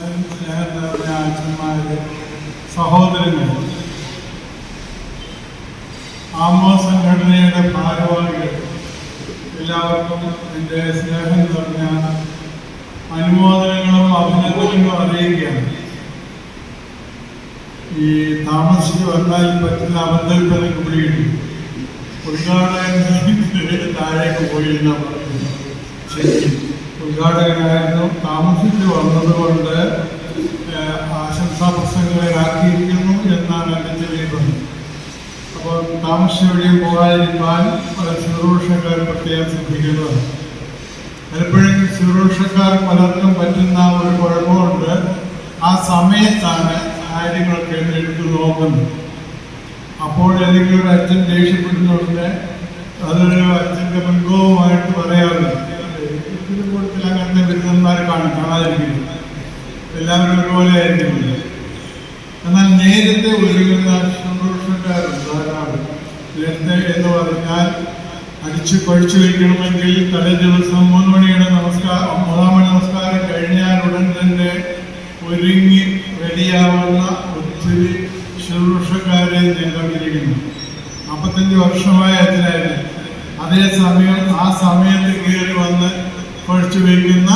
അച്ഛൻ സ്നേഹം നിറഞ്ഞ അച്ഛന്മാര് സഹോദരങ്ങൾ ആമോ സംഘടനയുടെ ഭാരവാഹികൾ എല്ലാവർക്കും എന്റെ സ്നേഹം നിറഞ്ഞ അനുമോദനങ്ങളും അഭിനന്ദനങ്ങളും അറിയിക്കുകയാണ്. ഈ താമസിച്ച് വന്നാൽ പറ്റുന്ന അബദ്ധങ്ങൾക്ക് പിടികിട്ടി ഉദ്ഘാടകൻ താഴേക്ക് പോയിരുന്ന ശരിക്കും ഉദ്ഘാടകനായിരുന്നു. താമസിച്ചു വന്നതുകൊണ്ട് ആശംസാ പ്രസംഗങ്ങളെ ആക്കിയിരിക്കുന്നു എന്നാണ് എന്റെ ചെറിയ പറഞ്ഞത് അപ്പോൾ താമസിച്ച് എവിടെയും പോകാതിരിക്കാൻ പല ശുശ്രൂഷക്കാർ പ്രത്യേകം ശ്രദ്ധിക്കേണ്ടതാണ് പലപ്പോഴും ശുശ്രൂഷക്കാർ പലർക്കും പറ്റുന്ന ഒരു കുഴപ്പമുണ്ട്. ആ സമയത്താണ് കാര്യങ്ങളൊക്കെ എടുത്തു നോക്കുന്നത്. അപ്പോൾ ഏതെങ്കിലും ഒരു അച്ഛൻ ദേഷ്യപ്പെടുന്നുണ്ട് അതൊരു അച്ഛന്റെ മുൻകോപമായിട്ട് പറയാറുണ്ട്. ഇതിന്റെ കൂട്ടത്തിൽ അങ്ങനത്തെ ബിരുദന്മാരെ കാണും കാണാതിരിക്കുന്നു എല്ലാവരും ഒരുപോലെ ആയിരിക്കുന്നില്ല എന്നാൽ നേരത്തെ ഒരുങ്ങുന്ന ശുശ്രൂഷക്കാരുണ്ട് ധാരാളം നേരത്തെ എന്ന് പറഞ്ഞാൽ അടിച്ചു പഴിച്ചു വയ്ക്കണമെങ്കിൽ തലേ ദിവസം മൂന്ന് മണിയുടെ നമസ്കാരം മൂന്നാം മണി നമസ്കാരം കഴിഞ്ഞാൽ ഉടൻ തന്നെ ഒരുങ്ങി റെഡിയാവുന്ന ഒത്തിരി ശുശ്രൂഷക്കാരെ ഞാൻ കണ്ടിരിക്കുന്നു നാൽപ്പത്തഞ്ച് വർഷമായ അച്ഛനായിരുന്നു അതേസമയം ആ സമയത്ത് കയറി വന്ന് പഴിച്ചു വയ്ക്കുന്ന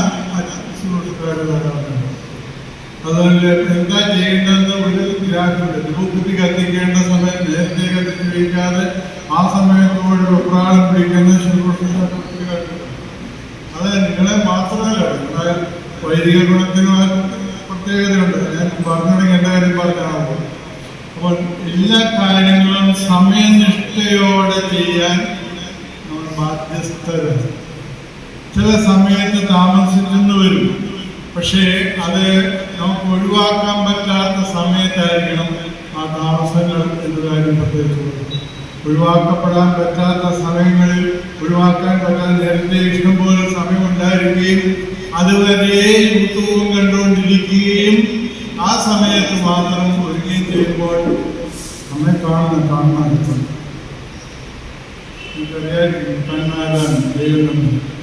അതുകൊണ്ട് എന്താ ചെയ്യേണ്ടതെന്ന് ഒരു ഗ്രാഹ്യമുണ്ട്. ധൂപ്പത്തി കത്തിക്കേണ്ട സമയം നേരത്തെ കത്തിച്ച് വയ്ക്കാതെ ആ സമയത്തോട് വെപ്രാളം പിടിക്കുന്ന ശുശ്രൂഷ അത് നിങ്ങളെ മാത്രമല്ല നിങ്ങളെ വൈദിക ഗുണത്തിന് പ്രത്യേകതയുണ്ട്. ഞാൻ പറഞ്ഞു എന്റെ കാര്യം പറഞ്ഞാൽ അപ്പോൾ എല്ലാ കാര്യങ്ങളും സമയനിഷ്ഠയോടെ ചെയ്യാൻ നമ്മൾ ബാധ്യസ്ഥരാണ്. ചില സമയത്ത് താമസിച്ചെന്ന് വരും. പക്ഷേ അത് നമുക്ക് ഒഴിവാക്കാൻ പറ്റാത്ത സമയത്തായിരിക്കണം ആ താമസങ്ങൾ എന്ന കാര്യം പ്രത്യേകിച്ച് ഒഴിവാക്കപ്പെടാൻ പറ്റാത്ത സമയങ്ങളിൽ ഒഴിവാക്കാൻ പറ്റാത്ത നേരത്തെ ഇഷ്ടംപോലെ സമയമുണ്ടായിരിക്കുകയും അതുവരെ യൂട്യൂബും കണ്ടുകൊണ്ടിരിക്കുകയും ആ സമയത്ത് മാത്രം ഒരുങ്ങുകയും ചെയ്യുമ്പോൾ നമ്മെ കാണുന്ന കാണുന്ന ദൈവം